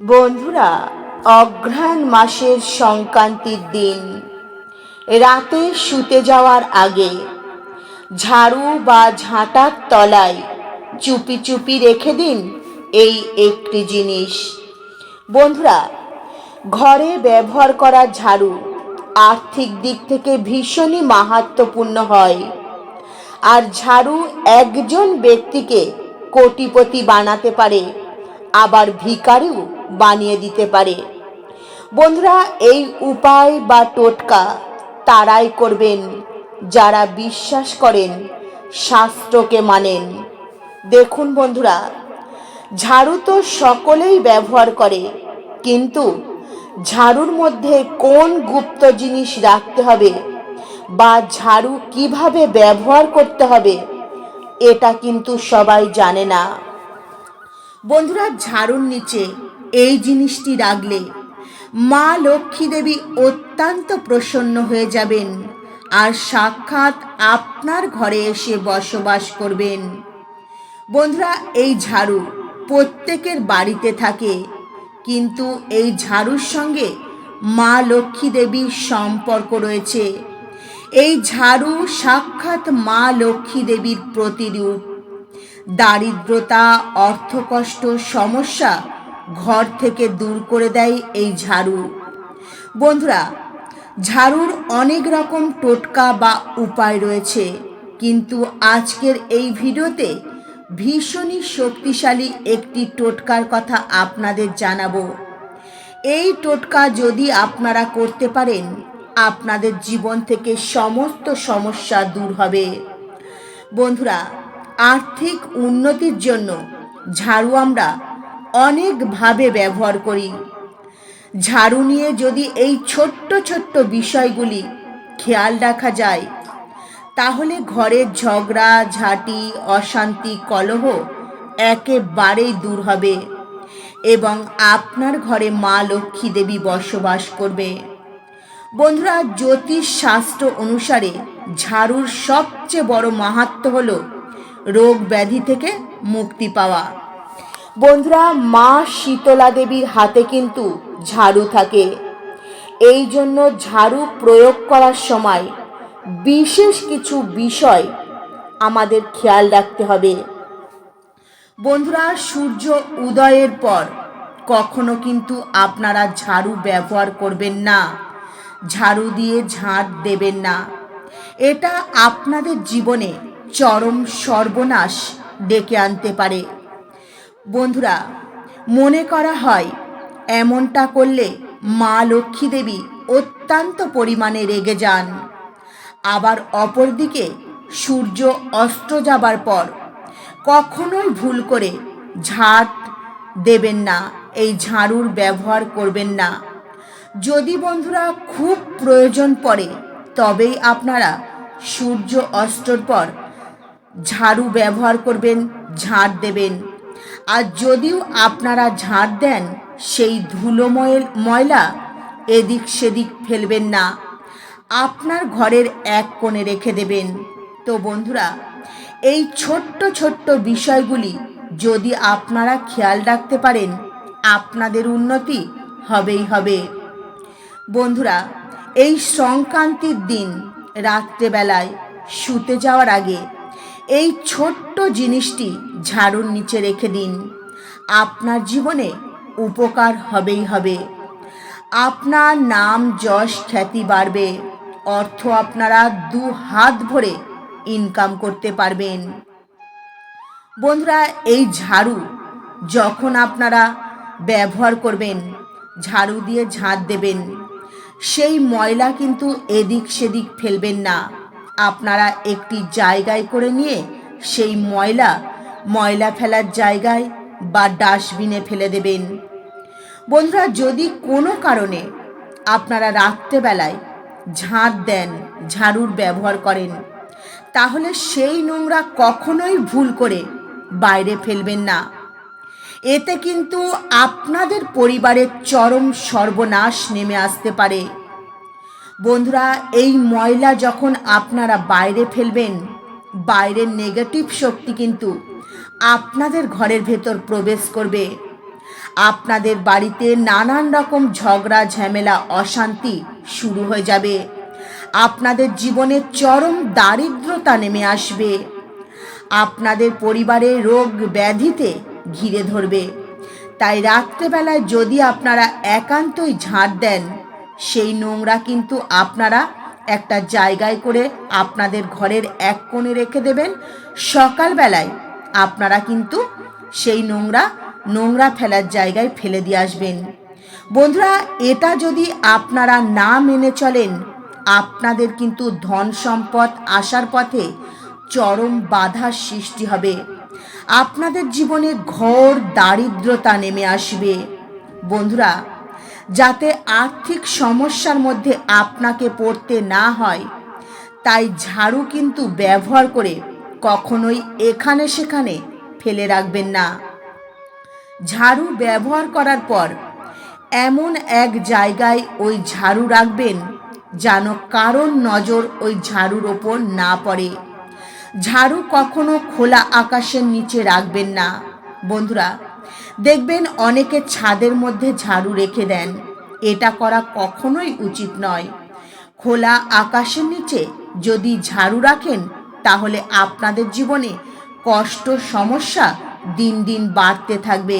বন্ধুরা, অঘ্রাণ মাসের সংক্রান্তির দিন। রাতে শুতে যাওয়ার আগে ঝাড়ু বা ঝাঁটার তলায় চুপি চুপি রেখে দিন এই একটি জিনিস। বন্ধুরা, ঘরে ব্যবহার করা ঝাড়ু আর্থিক দিক থেকে ভীষণই মাহাত্মপূর্ণ হয়। আর ঝাড়ু একজন ব্যক্তিকে কোটিপতি বানাতে পারে আবার ভিকারিও বানিয়ে দিতে পারে। বন্ধুরা, এই উপায় বা টোটকা তারাই করবেন, যারা বিশ্বাস করেন, শাস্ত্রকে মানেন। দেখুন বন্ধুরা, ঝাড়ু তো সকলেই ব্যবহার করে, কিন্তু ঝাড়ুর মধ্যে কোন গুপ্ত জিনিস রাখতে হবে বা ঝাড়ু কীভাবে ব্যবহার করতে হবে, এটা কিন্তু সবাই জানে না। বন্ধুরা, ঝাড়ুর নিচে এই জিনিসটি রাখলে মা লক্ষ্মী দেবী অত্যন্ত প্রসন্ন হয়ে যাবেন আর সাক্ষাৎ আপনার ঘরে এসে বসবাস করবেন। বন্ধুরা, এই ঝাড়ু প্রত্যেকের বাড়িতে থাকে, কিন্তু এই ঝাড়ুর সঙ্গে মা লক্ষ্মী দেবীর সম্পর্ক রয়েছে। এই ঝাড়ু সাক্ষাৎ মা লক্ষ্মী দেবীর প্রতিরূপ। দারিদ্রতা, অর্থকষ্ট, সমস্যা ঘর থেকে দূর করে দেয় এই ঝাড়ু। বন্ধুরা, ঝাড়ুর অনেক রকম টোটকা বা উপায় রয়েছে, কিন্তু আজকের এই ভিডিওতে ভীষণই শক্তিশালী একটি টোটকার কথা আপনাদের জানাব। এই টোটকা যদি আপনারা করতে পারেন, আপনাদের জীবন থেকে সমস্ত সমস্যা দূর হবে। বন্ধুরা আর্থিক উন্নতির জন্য ঝাড়ু আমরা অনেকভাবে ব্যবহার করি। ঝাড়ু নিয়ে যদি এই ছোট্ট ছোট্ট বিষয়গুলি খেয়াল রাখা যায়, তাহলে ঘরের ঝগড়া, ঝাঁটি, অশান্তি, কলহ একেবারেই দূর হবে এবং আপনার ঘরে মা লক্ষ্মী দেবী বসবাস করবে। বন্ধুরা জ্যোতিষ শাস্ত্র অনুসারে ঝাড়ুর সবচেয়ে বড় মাহাত্ম হল রোগ ব্যাধি থেকে মুক্তি পাওয়া। বন্ধুরা, মা শীতলা দেবীর হাতে কিন্তু ঝাড়ু থাকে। এই জন্য ঝাড়ু প্রয়োগ করার সময় বিশেষ কিছু বিষয় আমাদের খেয়াল রাখতে হবে। বন্ধুরা, সূর্য উদয়ের পর কখনো কিন্তু আপনারা ঝাড়ু ব্যবহার করবেন না। ঝাড়ু দিয়ে ঝাঁট দেবেন না। এটা আপনাদের জীবনে চরম সর্বনাশ ডেকে আনতে পারে। বন্ধুরা, মনে করা হয়, এমনটা করলে মা লক্ষ্মী দেবী অত্যন্ত পরিমাণে রেগে যান। আবার অপরদিকে সূর্য অস্ত যাবার পর কখনোই ভুল করে ঝাড় দেবেন না, এই ঝাড়ুর ব্যবহার করবেন না। যদি বন্ধুরা খুব প্রয়োজন পড়ে, তবেই আপনারা সূর্য অস্তর পর ঝাড়ু ব্যবহার করবেন, ঝাড় দেবেন। আর যদিও আপনারা ঝাড় দেন, সেই ধুলোময়ের ময়লা এদিক সেদিক ফেলবেন না। আপনার ঘরের এক কোণে রেখে দেবেন। তো বন্ধুরা, এই ছোট্ট ছোট্ট বিষয়গুলি যদি আপনারা খেয়াল রাখতে পারেন, আপনাদের উন্নতি হবেই হবে। বন্ধুরা, এই সংক্রান্তির দিন রাত্রেবেলায় শুতে যাওয়ার আগে এই ছোট্ট জিনিসটি ঝাড়ুর নিচে রেখে দিন। আপনার জীবনে উপকার হবেই হবে। আপনার নাম যশ খ্যাতি বাড়বে। অর্থ আপনারা দু হাত ভরে ইনকাম করতে পারবেন। বন্ধুরা, এই ঝাড়ু যখন আপনারা ব্যবহার করবেন, ঝাড়ু দিয়ে ঝাঁট দেবেন, সেই ময়লা কিন্তু এদিক সেদিক ফেলবেন না। আপনারা একটি জায়গায় করে নিয়ে সেই ময়লা ময়লা ফেলার জায়গায় বা ডাস্টবিনে ফেলে দেবেন। বন্ধুরা, যদি কোনো কারণে আপনারা রাত্রেবেলায় ঝাঁট দেন, ঝাড়ুর ব্যবহার করেন, তাহলে সেই নোংরা কখনোই ভুল করে বাইরে ফেলবেন না। এতে কিন্তু আপনাদের পরিবারের চরম সর্বনাশ নেমে আসতে পারে। বন্ধুরা, এই ময়লা যখন আপনারা বাইরে ফেলবেন, বাইরের নেগেটিভ শক্তি কিন্তু আপনাদের ঘরের ভেতর প্রবেশ করবে। আপনাদের বাড়িতে নানান রকম ঝগড়া, ঝামেলা, অশান্তি শুরু হয়ে যাবে। আপনাদের জীবনে চরম দারিদ্রতা নেমে আসবে। আপনাদের পরিবারে রোগ ব্যাধিতে ঘিরে ধরবে। তাই রাত্রেবেলায় যদি আপনারা একান্তই ঝাঁট দেন সেই নোংরা কিন্তু আপনারা একটা জায়গায় করে আপনাদের ঘরের এক কোণে রেখে দেবেন। সকালবেলায় আপনারা কিন্তু সেই নোংরা নোংরা ফেলার জায়গায় ফেলে দিয়ে আসবেন। বন্ধুরা, এটা যদি আপনারা না মেনে চলেন, আপনাদের কিন্তু ধন সম্পদ আসার পথে চরম বাধার সৃষ্টি হবে। আপনাদের জীবনে ঘোর দারিদ্রতা নেমে আসবে। বন্ধুরা যাতে আর্থিক সমস্যার মধ্যে আপনাকে পড়তে না হয়। তাই ঝাড়ু কিন্তু ব্যবহার করে কখনোই এখানে সেখানে ফেলে রাখবেন না। ঝাড়ু ব্যবহার করার পর এমন এক জায়গায় ওই ঝাড়ু রাখবেন যেন কারণ নজর ওই ঝাড়ুর ওপর না পড়ে। ঝাড়ু কখনো খোলা আকাশের নিচে রাখবেন না। বন্ধুরা দেখবেন অনেকে ছাদের মধ্যে ঝাড়ু রেখে দেন। এটা করা কখনোই উচিত নয়। খোলা আকাশের নিচে যদি ঝাড়ু রাখেন, তাহলে আপনাদের জীবনে কষ্ট, সমস্যা দিন দিন বাড়তে থাকবে।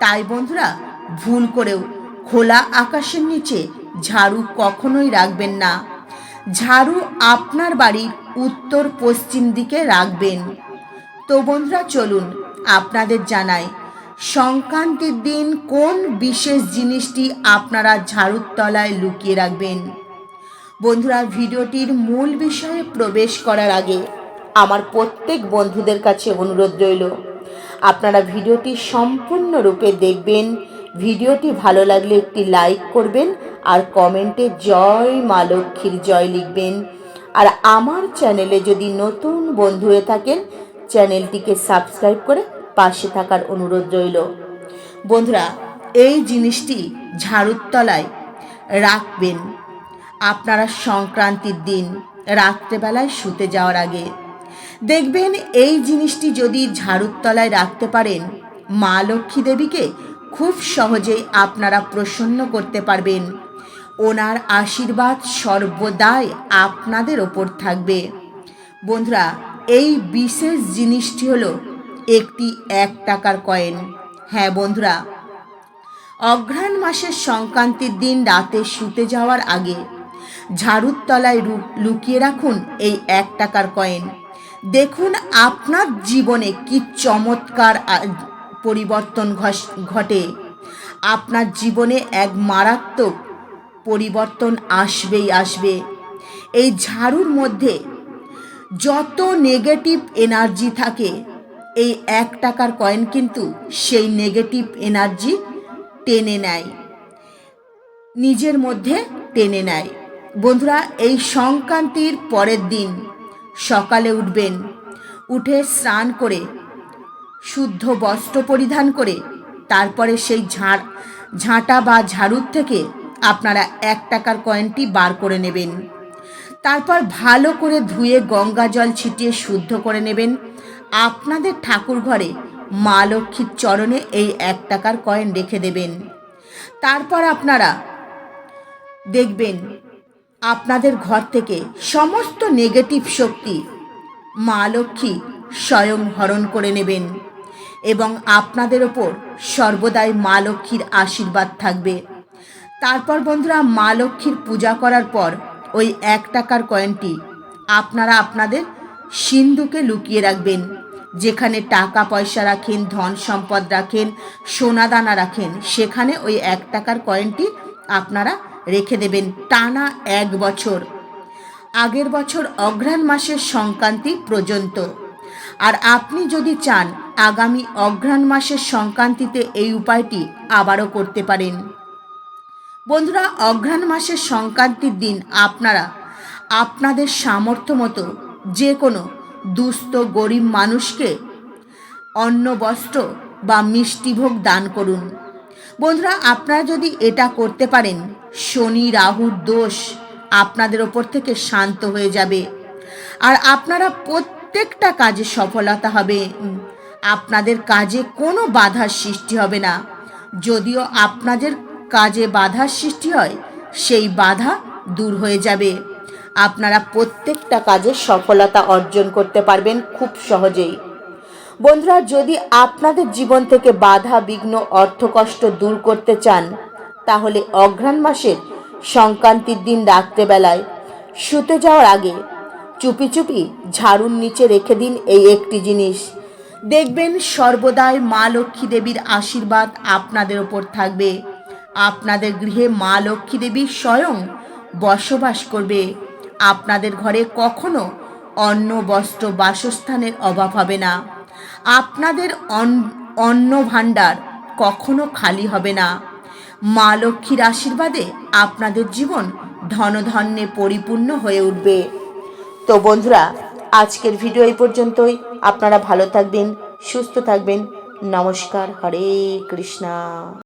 তাই বন্ধুরা, ভুল করেও খোলা আকাশের নিচে ঝাড়ু কখনোই রাখবেন না। ঝাড়ু আপনার বাড়ির উত্তর পশ্চিম দিকে রাখবেন। তো বন্ধুরা, চলুন আপনাদের জানাই সংক্রান্তির দিন কোন বিশেষ জিনিসটি আপনারা ঝাড়ুর তলায় লুকিয়ে রাখবেন? বন্ধুরা, ভিডিওটির মূল বিষয়ে প্রবেশ করার আগে আমার প্রত্যেক বন্ধুদের কাছে অনুরোধ রইল, আপনারা ভিডিওটি সম্পূর্ণরূপে দেখবেন, ভিডিওটি ভালো লাগলে একটি লাইক করবেন আর কমেন্টে জয় মা লক্ষ্মীর জয় লিখবেন। আর আমার চ্যানেলে যদি নতুন বন্ধু হয়ে থাকেন, চ্যানেলটিকে সাবস্ক্রাইব করে পাশে থাকার অনুরোধ রইল। বন্ধুরা, এই জিনিসটি ঝাড়ুর তলায় রাখবেন। আপনারা সংক্রান্তির দিন রাত্রেবেলায় শুতে যাওয়ার আগে। দেখবেন এই জিনিসটি যদি ঝাড়ুর তলায় রাখতে পারেন, মা লক্ষ্মী দেবীকে খুব সহজেই আপনারা প্রসন্ন করতে পারবেন। ওনার আশীর্বাদ সর্বদাই আপনাদের ওপর থাকবে। বন্ধুরা, এই বিশেষ জিনিসটি হলো একটি এক টাকার কয়েন। হ্যাঁ বন্ধুরা, অঘ্রাণ মাসের সংক্রান্তির দিন রাতে শুতে যাওয়ার আগে ঝাড়ুর তলায় লুকিয়ে রাখুন এই এক টাকার কয়েন। দেখুন আপনার জীবনে কি চমৎকার পরিবর্তন ঘটে। আপনার জীবনে এক মারাত্মক পরিবর্তন আসবেই আসবে। এই ঝাড়ুর মধ্যে যত নেগেটিভ এনার্জি থাকে এই এক টাকার কয়েন কিন্তু সেই নেগেটিভ এনার্জি টেনে নেয়। নিজের মধ্যে টেনে নেয়। বন্ধুরা, এই সংক্রান্তির পরের দিন সকালে উঠবেন, উঠে স্নান করে, শুদ্ধ বস্ত্র পরিধান করে, তারপরে সেই ঝাড় ঝাঁটা বা ঝাড়ুর থেকে আপনারা এক টাকার কয়েনটি বার করে নেবেন। তারপর ভালো করে ধুয়ে গঙ্গা জল ছিটিয়ে শুদ্ধ করে নেবেন। আপনাদের ঠাকুর ঘরে মা লক্ষ্মীর চরণে এই এক টাকার কয়েন রেখে দেবেন। তারপর আপনারা দেখবেন, আপনাদের ঘর থেকে সমস্ত নেগেটিভ শক্তি মা লক্ষ্মী স্বয়ং হরণ করে নেবেন এবং আপনাদের ওপর সর্বদাই মা লক্ষ্মীর আশীর্বাদ থাকবে। তারপর বন্ধুরা, মা লক্ষ্মীর পূজা করার পর ওই এক টাকার কয়েনটি আপনারা আপনাদের সিন্ধুকে লুকিয়ে রাখবেন। যেখানে টাকা পয়সা রাখেন ধন সম্পদ রাখেন সোনা দানা রাখেন, সেখানে ওই এক টাকার কয়েনটি আপনারা রেখে দেবেন টানা এক বছর। আগের বছর অঘ্রাণ মাসের সংক্রান্তি পর্যন্ত। আর আপনি যদি চান, আগামী অঘ্রাণ মাসের সংক্রান্তিতে এই উপায়টি আবারও করতে পারেন। বন্ধুরা, অঘ্রাণ মাসের সংক্রান্তির দিন আপনারা আপনাদের সামর্থ্য মতো যে কোনো দুস্থ গরিব মানুষকে অন্ন, বস্ত্র বা মিষ্টিভোগ দান করুন। বন্ধুরা, আপনারা যদি এটা করতে পারেন, শনি রাহুর দোষ আপনাদের ওপর থেকে শান্ত হয়ে যাবে। আর আপনারা প্রত্যেকটা কাজে সফলতা হবে। আপনাদের কাজে কোনো বাধার সৃষ্টি হবে না। যদিও আপনাদের কাজে বাধার সৃষ্টি হয়, সেই বাধা দূর হয়ে যাবে। আপনারা প্রত্যেকটা কাজে সফলতা অর্জন করতে পারবেন খুব সহজেই। বন্ধুরা, যদি আপনাদের জীবন থেকে বাধা, বিঘ্ন, অর্থকষ্ট দূর করতে চান, তাহলে অঘ্রাণ মাসের সংক্রান্তির দিন রাত্রেবেলায় শুতে যাওয়ার আগে চুপি চুপি ঝাড়ুর নিচে রেখে দিন এই একটি জিনিস। দেখবেন সর্বদাই মা লক্ষ্মী দেবীর আশীর্বাদ আপনাদের ওপর থাকবে। আপনাদের গৃহে মা লক্ষ্মী দেবী স্বয়ং বসবাস করবে। আপনাদের ঘরে কখনো অন্ন বস্ত্র বাসস্থানের অভাব হবে না। আপনাদের অন- অন্ন ভাণ্ডার কখনো খালি হবে না। মা লক্ষ্মীর আশীর্বাদে আপনাদের জীবন ধনধান্যে পরিপূর্ণ হয়ে উঠবে। তো বন্ধুরা, আজকের ভিডিও এই পর্যন্তই। আপনারা ভালো থাকবেন, সুস্থ থাকবেন। নমস্কার, হরে কৃষ্ণা।